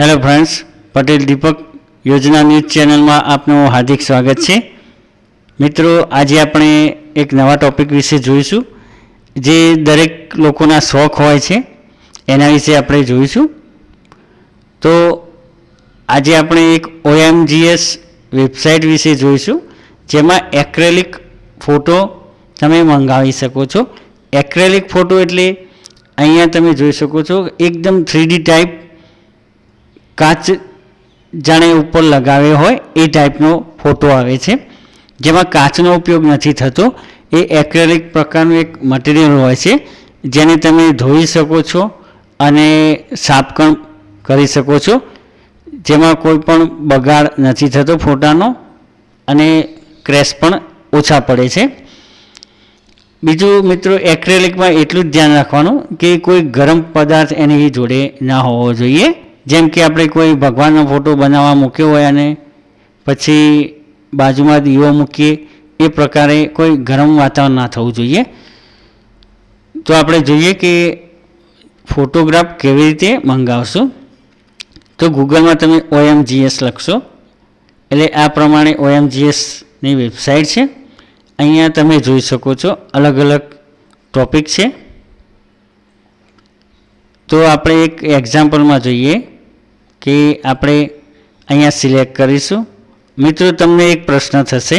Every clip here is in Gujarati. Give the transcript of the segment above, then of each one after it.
હેલો ફ્રેન્ડ્સ પટેલ દીપક યોજના ન્યૂઝ ચેનલમાં આપનું હાર્દિક સ્વાગત છે. મિત્રો, આજે આપણે એક નવા ટોપિક વિશે જોઈશું, જે દરેક લોકોના શોખ હોય છે, એના વિશે આપણે જોઈશું. તો આજે આપણે એક ઓએમજીએસ વેબસાઇટ વિશે જોઈશું, જેમાં એક્રેલિક ફોટો તમે મંગાવી શકો છો. એક્રેલિક ફોટો એટલે અહીંયા તમે જોઈ શકો છો, એકદમ થ્રીડી ટાઈપ કાચ જાણે ઉપર લગાવ્યો હોય એ ટાઈપનો ફોટો આવે છે. જેમાં કાચનો ઉપયોગ નથી થતો. એ એક્રેલિક પ્રકારનું એક મટીરિયલ હોય છે, જેને તમે ધોઈ શકો છો અને સાફ પણ કરી શકો છો. જેમાં કોઈ પણ બગાડ નથી થતો ફોટાનો અને ક્રેશ પણ ઓછા પડે છે. બીજું મિત્રો, એક્રેલિકમાં એટલું જ ધ્યાન રાખવાનું કે કોઈ ગરમ પદાર્થ એની જોડે ના હોવો જોઈએ. જેમ કે આપણે કોઈ ભગવાનનો ફોટો બનાવવા મૂક્યો હોય અને પછી બાજુમાં દીવો મૂકીએ, એ પ્રકારે કોઈ ગરમ વાતાવરણ ના થવું જોઈએ. તો આપણે જોઈએ કે ફોટોગ્રાફ કેવી રીતે મંગાવશો? તો ગૂગલમાં તમે ઓએમજીએસ લખશો. એટલે આ પ્રમાણે ઓએમજીએસની વેબસાઇટ છે. અહીંયા તમે જોઈ શકો છો અલગ અલગ ટોપિક છે. તો આપણે એક એક્ઝામ્પલમાં જોઈએ. કે આપણે અહીંયા સિલેક્ટ કરીશું. મિત્રો, તમને એક પ્રશ્ન થશે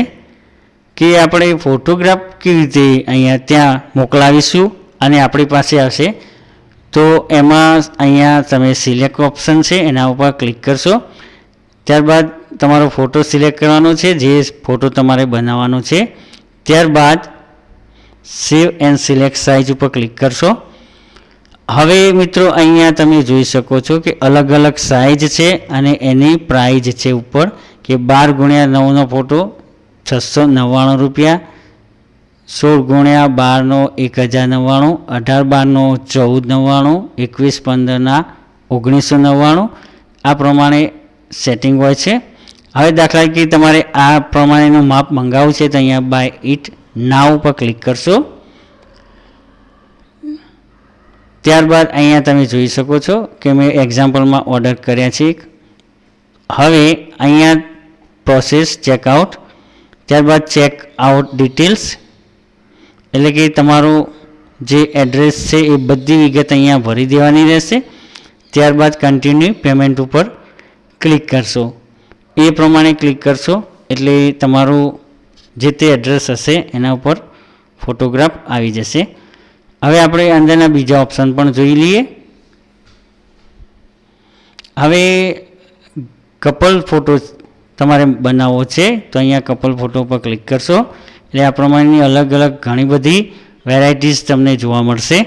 કે આપણે ફોટોગ્રાફ કેવી રીતે અહીંયા ત્યાં મોકલાવીશું અને આપણી પાસે આવશે તો એમાં અહીંયા તમે સિલેક્ટ ઓપ્શન છે, એના ઉપર ક્લિક કરશો. ત્યારબાદ તમારો ફોટો સિલેક્ટ કરવાનો છે, જે ફોટો તમારે બનાવવાનો છે. ત્યારબાદ સેવ એન્ડ સિલેક્ટ સાઇઝ ઉપર ક્લિક કરશો. હવે મિત્રો અહીંયા તમે જોઈ શકો છો કે અલગ અલગ સાઇઝ છે અને એની પ્રાઇઝ છે ઉપર કે બાર ગુણ્યા નવનો ફોટો છસો નવ્વાણું રૂપિયા, સોળ ગુણ્યા બારનો એક હજાર નવ્વાણું, અઢાર બારનો ચૌદ નવ્વાણું, એકવીસ પંદરના ઓગણીસો નવ્વાણું, આ પ્રમાણે સેટિંગ હોય છે. હવે દાખલા તરીકે તમારે આ પ્રમાણેનું માપ મંગાવવું છે તો અહીંયા બાય ઇટ નાવ ઉપર ક્લિક કરશો. ત્યારબાદ અહીંયા તમે જોઈ શકો છો કે મેં એક્ઝામ્પલમાં ઓર્ડર કર્યા છે હવે અહીંયા પ્રોસેસ ચેકઆઉટ ત્યારબાદ ચેક આઉટ ડિટેલ્સ એટલે કે તમારું જે એડ્રેસ છે એ બધી વિગત અહીંયા ભરી દેવાની રહેશે. ત્યારબાદ કન્ટિન્યુ પેમેન્ટ ઉપર ક્લિક કરશો. એ પ્રમાણે ક્લિક કરશો એટલે તમારું જે તે એડ્રેસ હશે એના ઉપર ફોટોગ્રાફ આવી જશે. હવે આપણે અંદરના બીજા ઓપ્શન પણ જોઈ લઈએ. હવે કપલ ફોટો તમારે બનાવવો છે, તો અહીંયા કપલ ફોટો પર ક્લિક કરશો. એટલે આ પ્રમાણેની અલગ અલગ ઘણી બધી વેરાયટીઝ તમને જોવા મળશે.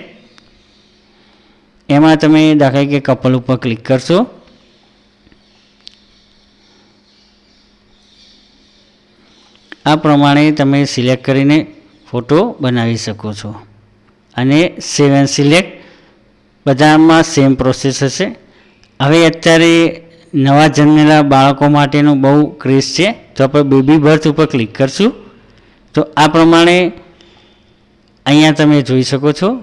એમાં તમે દાખલા કે કપલ ઉપર ક્લિક કરશો. આ પ્રમાણે તમે સિલેક્ટ કરીને ફોટો બનાવી શકો છો. અને સેવ એન્ડ સિલેક્ટ બધામાં સેમ પ્રોસેસ હશે. હવે અત્યારે નવા જન્મેલા બાળકો માટેનો બહુ ક્રેઝ છે. તો આપણે બેબી બર્થ ઉપર ક્લિક કરશું. તો આ પ્રમાણે અહીંયા તમે જોઈ શકો છો.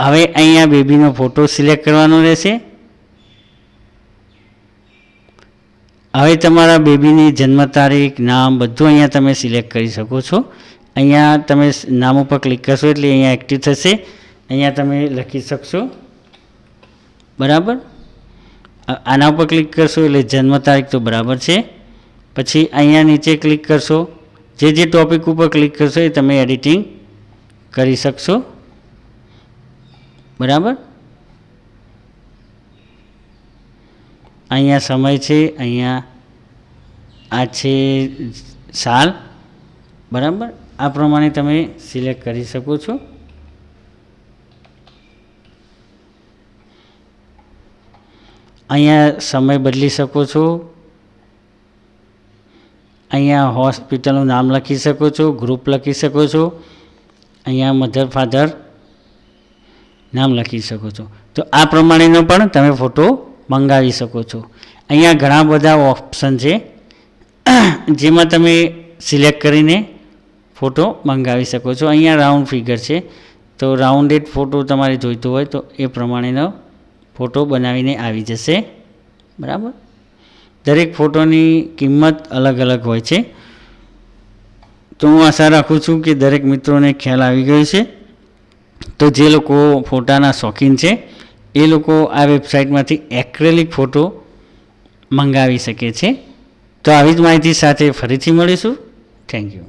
હવે અહીંયા બેબીનો ફોટો સિલેક્ટ કરવાનો રહેશે. હવે તમારા બેબીની જન્મ તારીખ, નામ બધું અહીંયા તમે સિલેક્ટ કરી શકો છો. અહીંયા તમે નામ ઉપર ક્લિક કરશો એટલે અહીંયા એક્ટિવ થશે. અહીંયા તમે લખી શકશો. બરાબર? આના ઉપર ક્લિક કરશો એટલે જન્મ તારીખ તો બરાબર છે. પછી અહીંયા નીચે ક્લિક કરશો. જે જે ટોપિક ઉપર ક્લિક કરશો એ તમે એડિટિંગ કરી શકશો. બરાબર? અહીંયા સમય છે, અહીંયા આ છે સાલ. બરાબર? આ પ્રમાણે તમે સિલેક્ટ કરી શકો છો. અહીંયા સમય બદલી શકો છો. અહીંયા હોસ્પિટલનું નામ લખી શકો છો, ગ્રુપ લખી શકો છો. અહીંયા મધર, ફાધર નામ લખી શકો છો. તો આ પ્રમાણેનો પણ તમે ફોટો મંગાવી શકો છો. અહીંયા ઘણા બધા ઓપ્શન છે. જેમાં તમે સિલેક્ટ કરીને ફોટો મંગાવી શકો છો. અહીંયા રાઉન્ડ ફિગર છે. તો રાઉન્ડેડ ફોટો તમારે જોઈતો હોય તો એ પ્રમાણેનો ફોટો બનાવીને આવી જશે. બરાબર? દરેક ફોટોની કિંમત અલગ અલગ હોય છે. તો હું આશા રાખું છું કે દરેક મિત્રોને ખ્યાલ આવી ગયો છે તો જે લોકો ફોટાના શોખીન છે એ લોકો આ વેબસાઇટમાંથી એક્રેલિક ફોટો મંગાવી શકે છે. તો આવી જ માહિતી સાથે ફરીથી મળીશું. Thank you